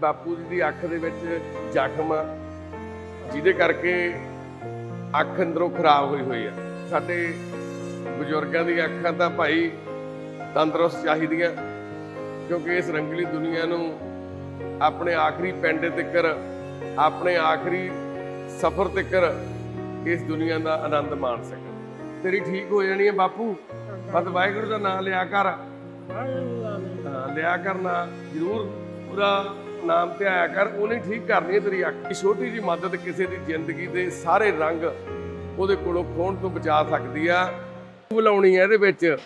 ਬਾਪੂ ਜੀ ਦੀ ਅੱਖ ਦੇ ਵਿੱਚ ਜ਼ਖਮ ਆ ਜਿਹਦੇ ਕਰਕੇ ਅੱਖ ਅੰਦਰੋਂ ਖਰਾਬ ਹੋਈ ਹੋਈ ਆ। ਸਾਡੇ ਬਜ਼ੁਰਗਾਂ ਦੀ ਅੱਖਾਂ ਤਾਂ ਭਾਈ ਤੰਦਰੁਸਤ ਚਾਹੀਦੀਆਂ ਕਿਉਂਕਿ ਇਸ ਰੰਗਲੀ ਦੁਨੀਆ ਨੂੰ ਆਪਣੇ ਆਖਰੀ ਪਿੰਡ ਤੱਕਰ ਆਪਣੇ ਆਖਰੀ ਸਫ਼ਰ ਤੱਕਰ ਇਸ ਦੁਨੀਆ ਦਾ ਆਨੰਦ ਮਾਣ ਸਕਣ। ਤੇਰੀ ਠੀਕ ਹੋ ਜਾਣੀ ਹੈ ਬਾਪੂ ਬਸ ਵਾਹਿਗੁਰੂ ਦਾ ਨਾਮ ਲਿਆ ਕਰ। ਲਿਆ ਕਰਨਾ ਜ਼ਰੂਰ ਪੂਰਾ ਨਾਮ ਤੇ ਆਇਆ ਕਰ ਉਹਨੇ ਠੀਕ ਕਰਨੀ ਹੈ ਤੇਰੀ ਅੱਖ। ਛੋਟੀ ਜੀ ਮਦਦ ਕਿਸੇ ਦੀ ਜ਼ਿੰਦਗੀ ਦੇ ਸਾਰੇ ਰੰਗ ਉਹਦੇ ਕੋਲੋਂ ਖੋਣ ਤੋਂ ਬਚਾ ਸਕਦੀ ਆ। ਉਹ ਲਾਉਣੀ ਹੈ ਇਹਦੇ ਵਿੱਚ।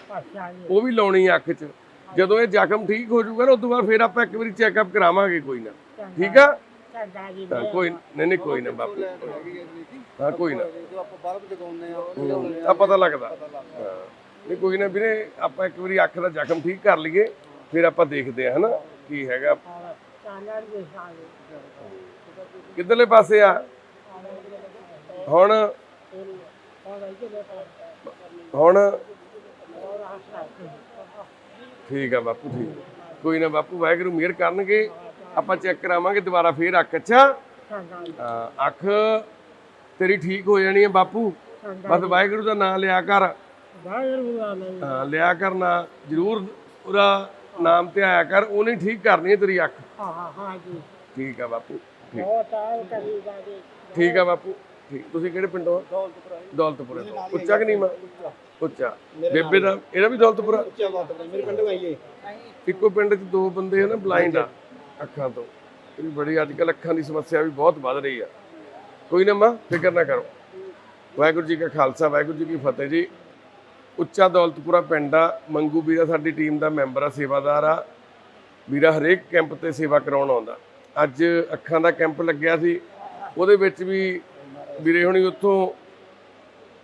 ਉਹ ਵੀ ਲਾਉਣੀ ਹੈ ਅੱਖ 'ਚ। ਜਦੋਂ ਇਹ ਜ਼ਖਮ ਠੀਕ ਹੋ ਜਾਊਗਾ ਨਾ ਉਦੋਂ ਬਾਅਦ ਫਿਰ ਆਪਾਂ ਇੱਕ ਵਾਰੀ ਚੈੱਕਅਪ ਕਰਾਵਾਂਗੇ ਕੋਈ ਨਾ। ਠੀਕ ਆ? ਹਾਂ, ਕੋਈ ਨਹੀਂ ਨਹੀਂ ਕੋਈ ਨਾ ਬਾਪੂ। ਹਾਂ ਕੋਈ ਨਾ। ਜੋ ਆਪਾਂ ਬਲਬ ਜਗਾਉਂਦੇ ਆ ਉਹ ਹੂੰ, ਆ ਪਤਾ ਲੱਗਦਾ। ਹਾਂ ਨਹੀਂ ਕੋਈ ਨਾ ਵੀਰੇ ਆਪਾਂ ਇੱਕ ਵਾਰੀ ਅੱਖ ਦਾ ਜ਼ਖਮ ਠੀਕ ਕਰ ਲਈਏ ਫਿਰ ਆਪਾਂ ਦੇਖਦੇ ਆ ਹਨਾ ਕੀ ਹੈਗਾ। ਕਿੱਧਰਲੇ ਪਾਸੇ ਆ? ਹੁਣ? ਹੁਣ? ਠੀਕ ਆ ਬਾਪੂ ਠੀਕ ਕੋਈ ਨਾ ਬਾਪੂ ਵਾਹਿਗੁਰੂ ਮਿਹਰ ਕਰਨਗੇ। ਆਪਾਂ ਚੈੱਕ ਕਰਾਵਾਂਗੇ ਦੁਬਾਰਾ ਫੇਰ ਅੱਖ ਅੱਛਾ? ਹਾਂ, ਅੱਖ ਤੇਰੀ ਠੀਕ ਹੋ ਜਾਣੀ ਹੈ ਬਾਪੂ। ਬਸ ਵਾਹਿਗੁਰੂ ਦਾ ਨਾਮ ਲਿਆ ਕਰ। ਹਾਂ ਲਿਆ ਕਰਨਾ। ਜ਼ਰੂਰ ਉਹਦਾ ਨਾਮ ਤੇ ਆਇਆ ਕਰ ਉਹਨੇ ਠੀਕ ਕਰਨੀ ਹੈ ਤੇਰੀ ਅੱਖ। ਠੀਕ ਆ ਬਾਪੂ ਠੀਕ। ਠੀਕ ਆ ਬਾਪੂ ਠੀਕ। ਤੁਸੀਂ ਕਿਹੜੇ ਪਿੰਡੋਂ ਆ? ਦੌਲਤਪੁਰਾ ਦੌਲਤਪੁਰੇ ਤੋਂ। ਉੱਚਾ ਕਿ ਨੀਵਾਂ? ਉੱਚਾ। ਬੇਬੇ ਦਾ ਇਹਦਾ ਵੀ ਦੌਲਤਪੁਰਾ? ਉੱਚਾ ਦੌਲਤਪੁਰਾ ਮੇਰੇ ਪਿੰਡ ਗਈਏ ਇੱਕੋ ਪਿੰਡ 'ਚ ਦੋ ਬੰਦੇ ਆ ਨਾ ਬਲਾਈਂਡ ਆ ਅੱਖਾਂ ਤੋਂ। ਇਹ ਬੜੀ ਅੱਜ ਕੱਲ ਅੱਖਾਂ ਦੀ ਸਮੱਸਿਆ ਵੀ ਬਹੁਤ ਵੱਧ ਰਹੀ ਆ। ਕੋਈ ਨਾ ਮਾਂ ਫਿਕਰ ਨਾ ਕਰੋ। ਵਾਹਿਗੁਰੂ ਜੀ ਕਾ ਖਾਲਸਾ ਵਾਹਿਗੁਰੂ ਜੀ ਕੀ ਫਤਿਹ ਜੀ। ਉੱਚਾ ਦੌਲਤਪੁਰਾ ਪਿੰਡ ਆ। ਮੰਗੂ ਵੀਰਾ ਸਾਡੀ ਟੀਮ ਦਾ ਮੈਂਬਰ ਆ ਸੇਵਾਦਾਰ ਆ। ਵੀਰਾ ਹਰੇਕ ਕੈਂਪ ਤੇ ਸੇਵਾ ਕਰਾਉਣ ਆਉਂਦਾ। ਅੱਜ ਅੱਖਾਂ ਦਾ ਕੈਂਪ ਲੱਗਿਆ ਸੀ। ਉਹਦੇ ਵਿੱਚ ਵੀ ਵੀਰੇ ਹੁਣੀ ਉੱਥੋਂ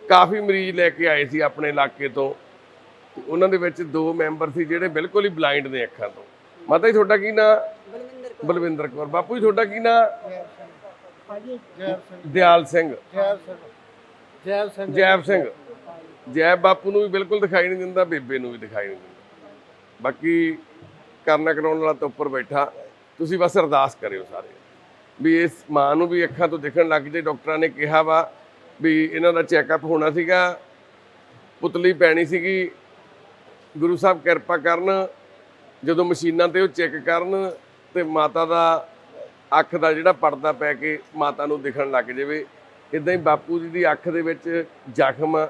ਕਾਫੀ ਮਰੀਜ਼ ਲੈ ਕੇ ਆਏ ਸੀ ਆਪਣੇ ਇਲਾਕੇ ਤੋਂ। ਉਹਨਾਂ ਦੇ ਵਿੱਚ ਦੋ ਮੈਂਬਰ ਸੀ ਜਿਹੜੇ ਬਿਲਕੁਲ ਹੀ ਬਲਾਈਂਡ ਨੇ ਅੱਖਾਂ ਤੋਂ। ਮਾਤਾ ਜੀ ਤੁਹਾਡਾ ਕੀ ਨਾਂ? ਬਲਵਿੰਦਰ ਕੌਰ। ਬਾਪੂ ਜੀ ਤੁਹਾਡਾ ਕੀ ਨਾਂ? ਦਿਆਲ ਸਿੰਘ। ਜੈਬ ਸਿੰਘ। ਜੈਬ ਸਿੰਘ। ਜੈਬ ਬਾਪੂ ਨੂੰ ਵੀ ਬਿਲਕੁਲ ਦਿਖਾਈ ਨਹੀਂ ਦਿੰਦਾ, ਬੇਬੇ ਨੂੰ ਵੀ ਦਿਖਾਈ ਨਹੀਂ ਦਿੰਦਾ। ਬਾਕੀ ਕਰਨਾ ਕਰਾਉਣ ਵਾਲਾ ਤਾਂ ਉੱਪਰ ਬੈਠਾ। ਤੁਸੀਂ ਬਸ ਅਰਦਾਸ ਕਰਿਓ ਸਾਰੇ। ਵੀ ਇਸ ਮਾਂ ਨੂੰ ਵੀ ਅੱਖਾਂ ਤੋਂ ਦਿਖਣ ਲੱਗ ਜੇ, ਡਾਕਟਰਾਂ ਨੇ ਕਿਹਾ ਵਾ ਵੀ ਇਹਨਾਂ ਦਾ ਚੈੱਕਅਪ ਹੋਣਾ ਸੀਗਾ, ਪੁਤਲੀ ਪੈਣੀ ਸੀਗੀ। ਗੁਰੂ ਸਾਹਿਬ ਕਿਰਪਾ ਕਰਨ, ਜਦੋਂ ਮਸ਼ੀਨਾਂ ਤੇ ਉਹ ਚੈੱਕ ਕਰਨ ਤੇ ਮਾਤਾ ਦਾ ਅੱਖ ਦਾ ਜਿਹੜਾ ਪਰਦਾ ਪੈ ਕੇ ਮਾਤਾ ਨੂੰ ਦਿਖਣ ਲੱਗ ਜਾਵੇ ਇਦਾਂ ਹੀ ਬਾਪੂ ਜੀ ਦੀ ਅੱਖ ਦੇ ਵਿੱਚ ਜ਼ਖਮ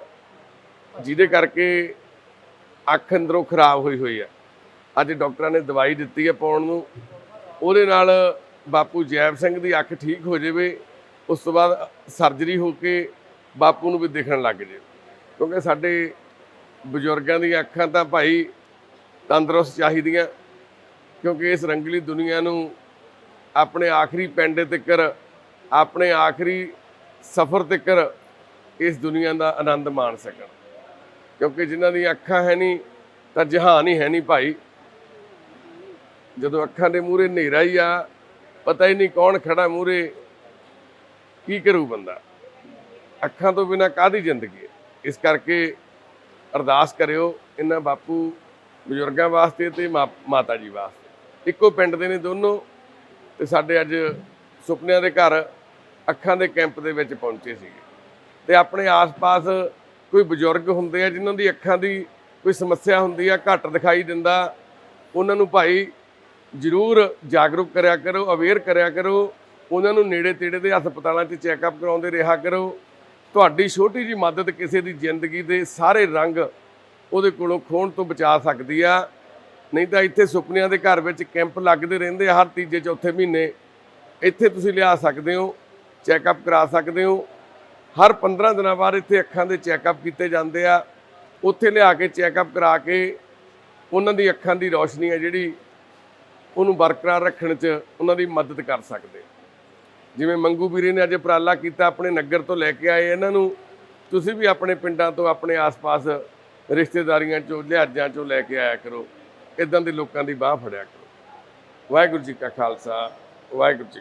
ਜਿਹਦੇ ਕਰਕੇ ਅੱਖ ਅੰਦਰੋਂ ਖਰਾਬ ਹੋਈ ਹੋਈ ਆ। ਅੱਜ ਡਾਕਟਰਾਂ ਨੇ ਦਵਾਈ ਦਿੱਤੀ ਹੈ ਪਾਉਣ ਨੂੰ। ਉਹਦੇ ਨਾਲ ਬਾਪੂ ਜੈਬ ਸਿੰਘ ਦੀ ਅੱਖ ਠੀਕ ਹੋ ਜਾਵੇ, ਉਸ ਤੋਂ ਬਾਅਦ ਸਰਜਰੀ ਹੋ ਕੇ ਬਾਪੂ ਨੂੰ ਵੀ ਦੇਖਣ ਲੱਗ ਜੇ ਕਿਉਂਕਿ ਸਾਡੇ ਬਜ਼ੁਰਗਾਂ ਦੀਆਂ ਅੱਖਾਂ ਤਾਂ ਭਾਈ ਤੰਦਰੁਸਤ ਚਾਹੀਦੀਆਂ, ਕਿਉਂਕਿ ਇਸ ਰੰਗਲੀ ਦੁਨੀਆ ਨੂੰ ਆਪਣੇ ਆਖਰੀ ਪਿੰਡ ਤੱਕਰ, ਆਪਣੇ ਆਖਰੀ ਸਫ਼ਰ ਤੱਕਰ ਇਸ ਦੁਨੀਆ ਦਾ ਆਨੰਦ ਮਾਣ ਸਕਣ। ਕਿਉਂਕਿ ਜਿਨ੍ਹਾਂ ਦੀਆਂ ਅੱਖਾਂ ਹੈ ਨਹੀਂ, ਤਾਂ ਜਹਾਨ ਹੀ ਹੈ ਨਹੀਂ ਭਾਈ। ਜਦੋਂ ਅੱਖਾਂ ਦੇ ਮੂਹਰੇ ਹਨੇਰਾ ਹੀ ਆ, ਪਤਾ ਹੀ ਨਹੀਂ ਕੌਣ ਖੜਾ ਮੂਹਰੇ, ਕੀ ਕਰੂ ਬੰਦਾ? ਅੱਖਾਂ ਤੋਂ ਬਿਨਾ ਕਾਹਦੀ ਜ਼ਿੰਦਗੀ ਹੈ? ਇਸ ਕਰਕੇ ਅਰਦਾਸ ਕਰਿਓ ਇਹਨਾਂ ਬਾਪੂ ਬਜ਼ੁਰਗਾਂ ਵਾਸਤੇ ਤੇ ਮਾ- ਮਾਤਾ ਜੀ ਵਾਸਤੇ। ਇੱਕੋ ਪਿੰਡ ਦੇ ਨੇ ਦੋਨੋਂ ਤੇ ਸਾਡੇ ਅੱਜ ਸੁਪਨਿਆਂ ਦੇ ਘਰ ਅੱਖਾਂ ਦੇ ਕੈਂਪ ਦੇ ਵਿੱਚ ਪਹੁੰਚੇ ਸੀਗੇ। ਤੇ ਆਪਣੇ ਆਸ-ਪਾਸ ਕੋਈ ਬਜ਼ੁਰਗ ਹੁੰਦੇ ਆ ਜਿਨ੍ਹਾਂ ਦੀ ਅੱਖਾਂ ਦੀ ਕੋਈ ਸਮੱਸਿਆ ਹੁੰਦੀ ਆ, ਘੱਟ ਦਿਖਾਈ ਦਿੰਦਾ, ਉਹਨਾਂ ਨੂੰ ਭਾਈ ਜ਼ਰੂਰ ਜਾਗਰੂਕ ਕਰਿਆ ਕਰੋ ਅਵੇਅਰ ਕਰਿਆ ਕਰੋ, ਉਹਨਾਂ ਨੂੰ ਨੇੜੇ ਤੇੜੇ ਦੇ ਹਸਪਤਾਲਾਂ 'ਚ ਚੈੱਕਅਪ ਕਰਾਉਂਦੇ ਰਿਹਾ ਕਰੋ। ਤੁਹਾਡੀ ਛੋਟੀ ਜੀ ਮਦਦ ਕਿਸੇ ਦੀ ਜ਼ਿੰਦਗੀ ਦੇ ਸਾਰੇ ਰੰਗ ਉਹਦੇ ਕੋਲੋਂ ਖੋਣ ਤੋਂ ਬਚਾ ਸਕਦੀ ਆ। ਨਹੀਂ ਤਾਂ ਇੱਥੇ ਸੁਪਨਿਆਂ ਦੇ ਘਰ ਵਿੱਚ ਕੈਂਪ ਲੱਗਦੇ ਰਹਿੰਦੇ ਆ ਹਰ ਤੀਜੇ ਚੌਥੇ ਮਹੀਨੇ। ਇੱਥੇ ਤੁਸੀਂ ਲਿਆ ਸਕਦੇ ਹੋ ਚੈੱਕਅਪ ਕਰਾ ਸਕਦੇ ਹੋ। ਹਰ 15 ਦਿਨਾਂ ਬਾਅਦ ਇੱਥੇ ਅੱਖਾਂ ਦੇ ਚੈੱਕਅਪ ਕੀਤੇ ਜਾਂਦੇ ਆ। ਉੱਥੇ ਲਿਆ ਕੇ ਚੈੱਕਅਪ ਕਰਾ ਕੇ ਉਹਨਾਂ ਦੀ ਅੱਖਾਂ ਦੀ ਰੌਸ਼ਨੀ ਹੈ ਜਿਹੜੀ ਉਹਨੂੰ ਬਰਕਰਾਰ ਰੱਖਣ 'ਚ ਉਹਨਾਂ ਦੀ ਮਦਦ ਕਰ ਸਕਦੇ ਜਿਵੇਂ ਮੰਗੂ ਵੀਰੇ ਨੇ ਅੱਜ ਉਪਰਾਲਾ ਕੀਤਾ ਆਪਣੇ ਨਗਰ ਤੋਂ ਲੈ ਕੇ ਆਏ। ਇਹਨਾਂ ਨੂੰ ਤੁਸੀਂ ਵੀ ਆਪਣੇ ਪਿੰਡਾਂ ਤੋਂ ਆਪਣੇ ਆਸ-ਪਾਸ ਰਿਸ਼ਤੇਦਾਰੀਆਂ ਚੋਂ, ਲਿਹਾਜ਼ਾਂ ਚੋਂ ਲੈ ਕੇ ਆਇਆ ਕਰੋ। ਇਦਾਂ ਦੇ ਲੋਕਾਂ ਦੀ ਬਾਹ ਫੜਿਆ ਕਰੋ। ਵਾਹਿਗੁਰੂ ਜੀ ਕਾ ਖਾਲਸਾ, ਵਾਹਿਗੁਰੂ ਜੀ